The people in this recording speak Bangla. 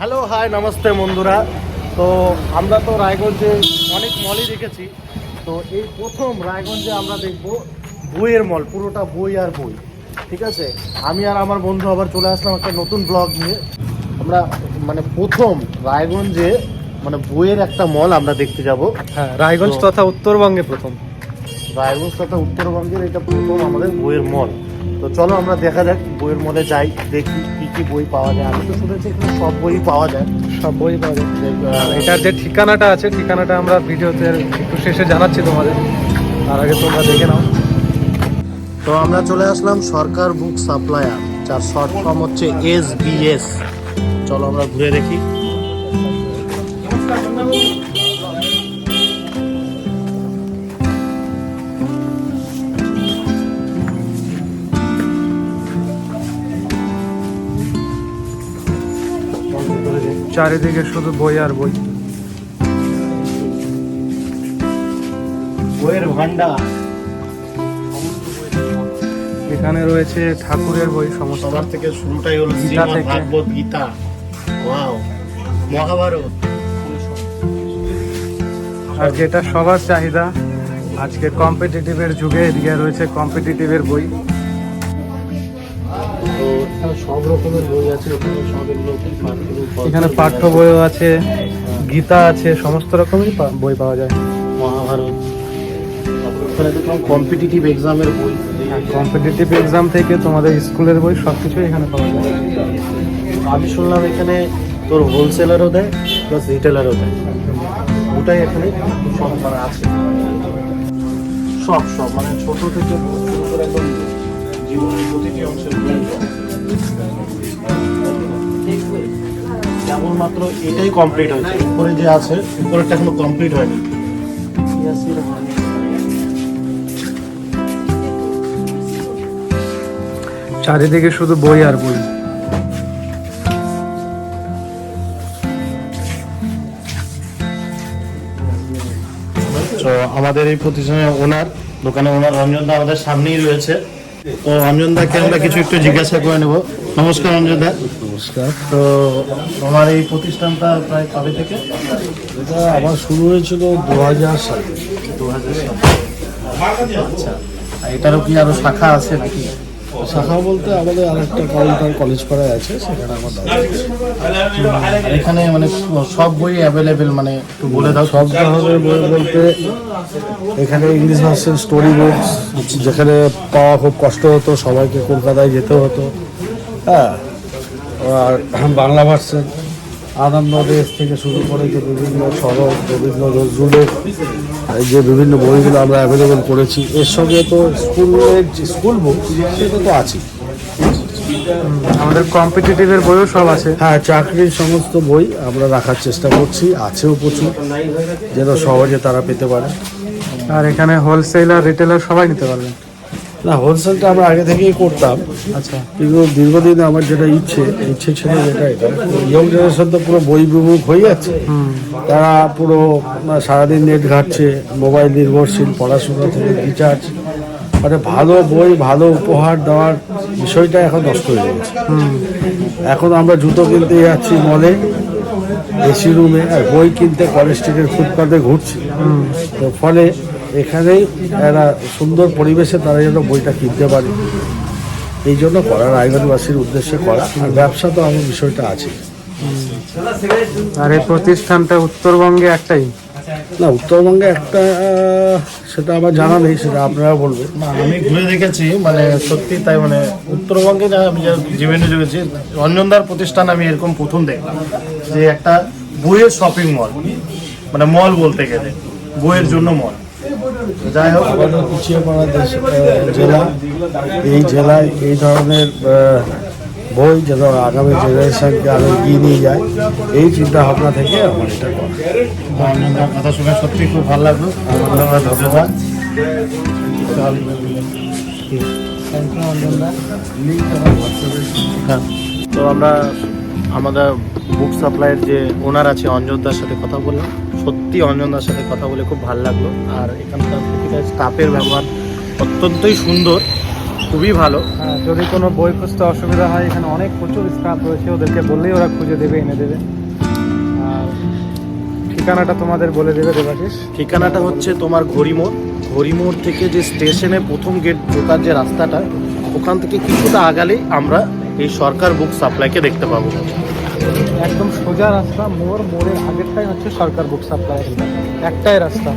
হ্যালো হাই নমস্তে বন্ধুরা। তো আমরা তো রায়গঞ্জে অনেক মলই দেখেছি। তো এই প্রথম রায়গঞ্জে আমরা দেখব বইয়ের মল পুরোটা বই আর বই ঠিক আছে? আমি আর আমার বন্ধু আবার চলে আসলাম একটা নতুন ব্লগ নিয়ে। আমরা মানে প্রথম রায়গঞ্জে মানে বইয়ের একটা মল আমরা দেখতে যাব। হ্যাঁ রায়গঞ্জ তথা উত্তরবঙ্গে প্রথম। রায়গঞ্জ তথা উত্তরবঙ্গের এটা প্রথম আমাদের বইয়ের মল তো চলো আমরা দেখা যাক বইয়ের মধ্যে যাই দেখি কি কি বই পাওয়া যায়। আমি তো শুনেছি এখানে সব বই পাওয়া যায়। সব বই পাওয়া যায়। এটার যে ঠিকানাটা আছে ঠিকানাটা আমরা ভিডিওতে একটু শেষে জানাচ্ছি তোমাদের। তার আগে তোমরা দেখে নাও। তো আমরা চলে আসলাম সরকার বুক সাপ্লায়ার যার শর্ট ফর্ম হচ্ছে এস বিএস চলো আমরা ঘুরে দেখি। চারিদিকে শুধু বই আর বই। বইয়ের ভান্ডার এখানে রয়েছে ঠাকুরের বই সমস্ত। সবার থেকে শুরুটাই হলো গীতা থেকে। ভাগবত গীতা। ওয়াও মহাভারত। আর যেটা সবার চাহিদা আজকে কম্পিটিটিভের যুগে এদিকে রয়েছে কম্পিটিটিভের বই। এখানে সব রকমের বই আছে এখানে সব পাঠ্য এখানে পাঠ্য বইও আছে গীতা আছে সমস্ত রকমেরই বই পাওয়া যায়। মহাভারত। দেখলাম কম্পিটিটিভ এক্সামের বই। কম্পিটিটিভ এক্সাম থেকে তোমাদের স্কুলের বই সব কিছুই এখানে পাওয়া যায়। আমি শুনলাম এখানে তোর হোলসেলারও দেয় প্লাস রিটেলারও দেয়। ওটাই এখানে সব আছে। সব সব মানে ছোট থেকে শুরু করে একদম জীবনের প্রতিটি অংশের কেবলমাত্র এটাই কমপ্লিট হয়েছে। উপরে যে আছে উপরেরটা এখনও কমপ্লিট হয়নি। চারিদিকে শুধু বই আর বই। তো আমাদের এই প্রতিষ্ঠানের ওনার দোকানে ওনার রঞ্জন আমাদের সামনেই রয়েছে। তো অঞ্জনদাকে আমরা কিছু একটু জিজ্ঞাসা করে নেব। নমস্কার অঞ্জনদা নমস্কার। তো তোমার এই প্রতিষ্ঠানটা প্রায় কবে থেকে? এটা আমার শুরু হয়েছিল দু হাজার সালে। দু হাজার সালে। আচ্ছা। এটারও কি আরও শাখা আছে নাকি? শাখা বলতে আমাদের আর একটা কাউন্টার কলেজ পাড়ায় আছে সেখানে আমার আর এখানে মানে সব বই অ্যাভেলেবেল মানে একটু বলে দাও। সব ধরনের বই বলতে এখানে ইংলিশ ভাষার স্টোরি বুকস যেখানে পাওয়া খুব কষ্ট হতো সবাইকে কলকাতায় যেতে হতো। হ্যাঁ আর বাংলা ভার্সন আনন্দ দেশ থেকে শুরু করে যে বিভিন্ন সড়ক বিভিন্ন নজরুলের যে বিভিন্ন বইগুলো আমরা অ্যাভেলেবেল করেছি এর সঙ্গে তো স্কুলের যে স্কুল বুক সেটা তো আছে আমাদের কম্পিটিটিভের বইও সব আছে। হ্যাঁ চাকরির সমস্ত বই আমরা রাখার চেষ্টা করছি আছেও প্রচুর যেন সহজে তারা পেতে পারে। আর এখানে হোলসেলার রিটেলার সবাই নিতে পারবেন না হোলসেলটা আমরা আগে থেকেই করতাম। আচ্ছা। কিন্তু দীর্ঘদিন আমার যেটা ইচ্ছে ইচ্ছে ছিল যেটা এটা ইয়ং জেনারেশন তো পুরো বই বিমুখ হয়ে যাচ্ছে। তারা পুরো সারাদিন নেট ঘাটছে মোবাইল নির্ভরশীল পড়াশোনা থেকে রিচার্জ মানে ভালো বই ভালো উপহার দেওয়ার বিষয়টা এখন নষ্ট হয়ে গেছে। এখন আমরা জুতো কিনতে যাচ্ছি মলে এসি রুমে আর বই কিনতে কলেজ স্ট্রিটের ফুটপাতে ঘুরছি। তো ফলে এখানেই একটা সুন্দর পরিবেশে তারা যেন বইটা কিনতে পারে। এই জন্য করা রায়গঞ্জবাসীর উদ্দেশ্যে করা। আর ব্যবসা তো আমার বিষয়টা আছে। আর এই প্রতিষ্ঠানটা উত্তরবঙ্গে একটাই? না উত্তরবঙ্গে একটা সেটা আমার জানা নেই সেটা আপনারা বলবেন। আমি ঘুরে দেখেছি মানে সত্যি তাই মানে উত্তরবঙ্গে যা আমি যা জীবনে যুগেছি রঞ্জনদার প্রতিষ্ঠান আমি এরকম প্রথম দেখলাম যে একটা বইয়ের শপিং মল মানে মল বলতে গেলে বইয়ের জন্য মল যাই হোক আমাদের পিছিয়ে পড়া দেশ জেলা এই জেলায় এই ধরনের বই যেন আগামী জেনারেশনকে আরও এগিয়ে নিয়ে যায় এই চিন্তা ভাবনা থেকে আমার এটা করা। কথা শুনে সত্যি খুব ভালো লাগল। ধন্যবাদ ধন্যবাদ। তো আমরা আমাদের বুক সাপ্লাইয়ের যে ওনার আছে অঞ্জনদার সাথে কথা বললাম। সত্যি অঞ্জনদার সাথে কথা বলে খুব ভালো লাগল। আর এখানকার প্রতিটা স্টাফের ব্যবহার অত্যন্তই সুন্দর খুবই ভালো। হ্যাঁ, যদি কোনো বই খুঁজতে অসুবিধা হয় এখানে অনেক প্রচুর স্টাফ রয়েছে ওদেরকে বললেই ওরা খুঁজে দেবে এনে দেবে। আর ঠিকানাটা তোমাদের বলে দেবে দেবাশিস। ঠিকানাটা হচ্ছে তোমার ঘড়িমোড়। ঘড়িমোড় থেকে যে স্টেশনে প্রথম গেট ঢোকার যে রাস্তাটা ওখান থেকে কিছুটা আগালেই আমরা এই সরকার বুক সাপ্লাইকে দেখতে পাবো। একদম সোজা রাস্তা মোর মোড়ের আগেরটাই হচ্ছে সরকার বুক সাপ্লাই একটাই রাস্তা।